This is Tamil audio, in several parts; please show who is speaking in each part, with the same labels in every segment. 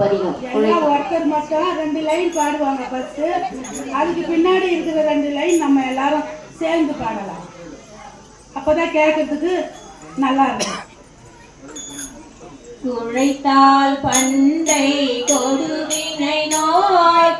Speaker 1: பதிகம்
Speaker 2: ஒருத்தர் மட்டும் ரெண்டு லைன் பாடுவாங்க ஃபர்ஸ்ட் அதுக்கு பின்னாடி இருக்கிற ரெண்டு லைன் நம்ம எல்லாரும் சேர்ந்து பாடலாம். அப்பதான் கேட்கறதுக்கு நல்லா இருக்கும்.
Speaker 3: உழைத்தால் பண்டை கொடுவினை நோய்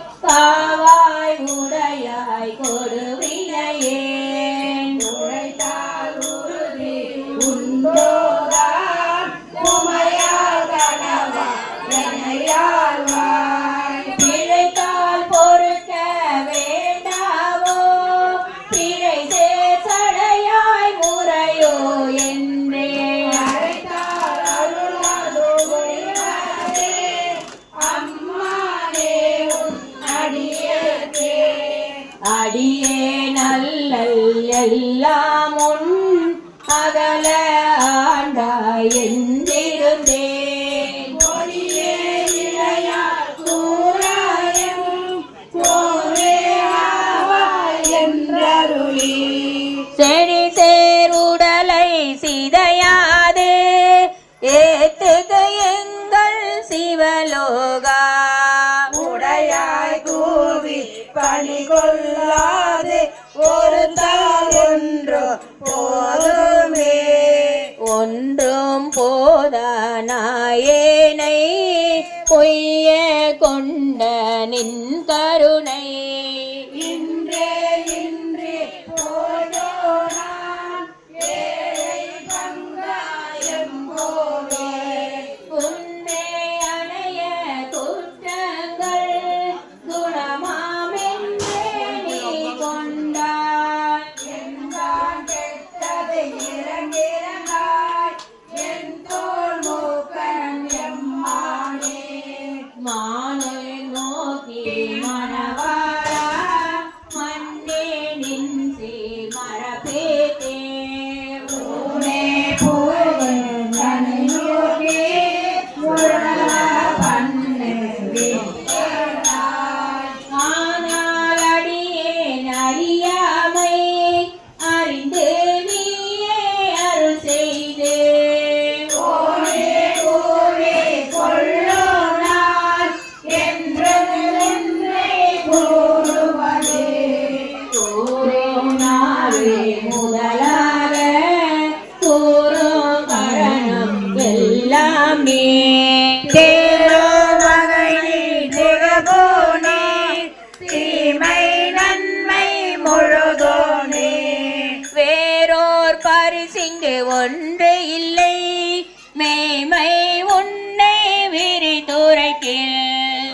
Speaker 3: எல்லாம் பொய்ய கொண்ட நின் கருணை.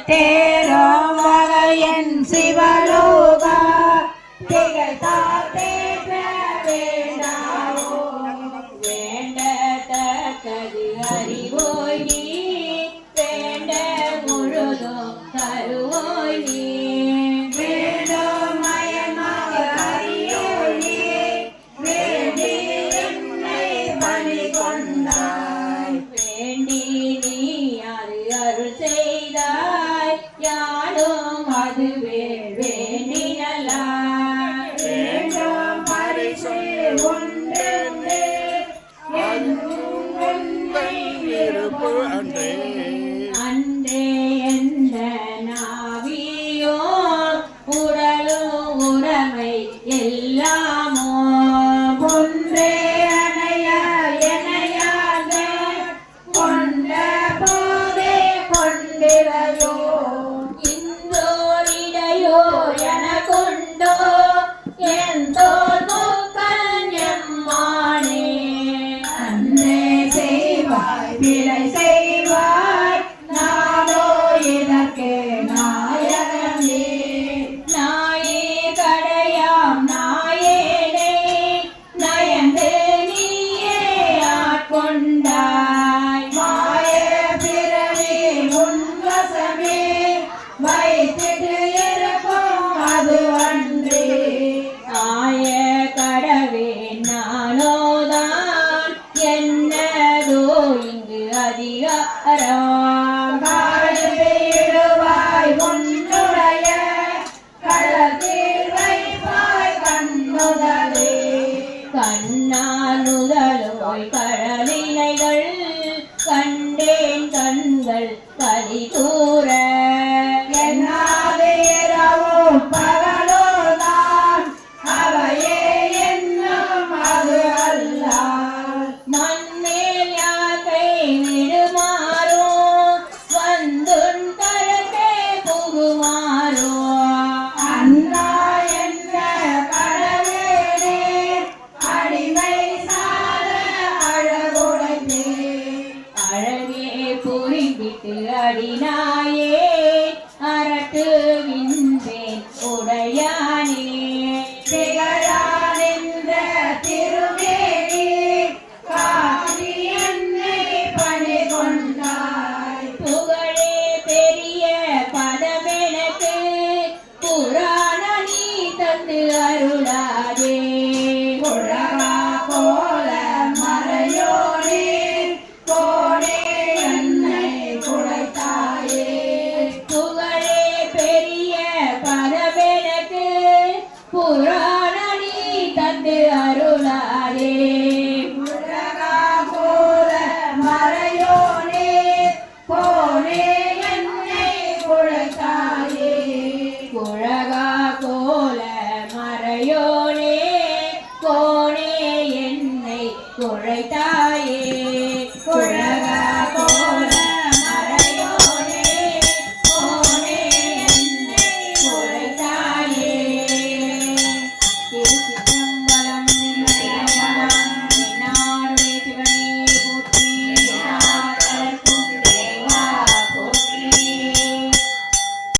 Speaker 3: தேரோ வகையன் சிவலோகா. திகழ்தா தேற்ற வேண்டாவோ அறி எல்லாமோ ஒன்றே அணையா எனையாக கொண்ட போதே கொண்டிரையோ இந்தோரிடையோ கண்ணாலுதலோய் கழ குழைத்தாயே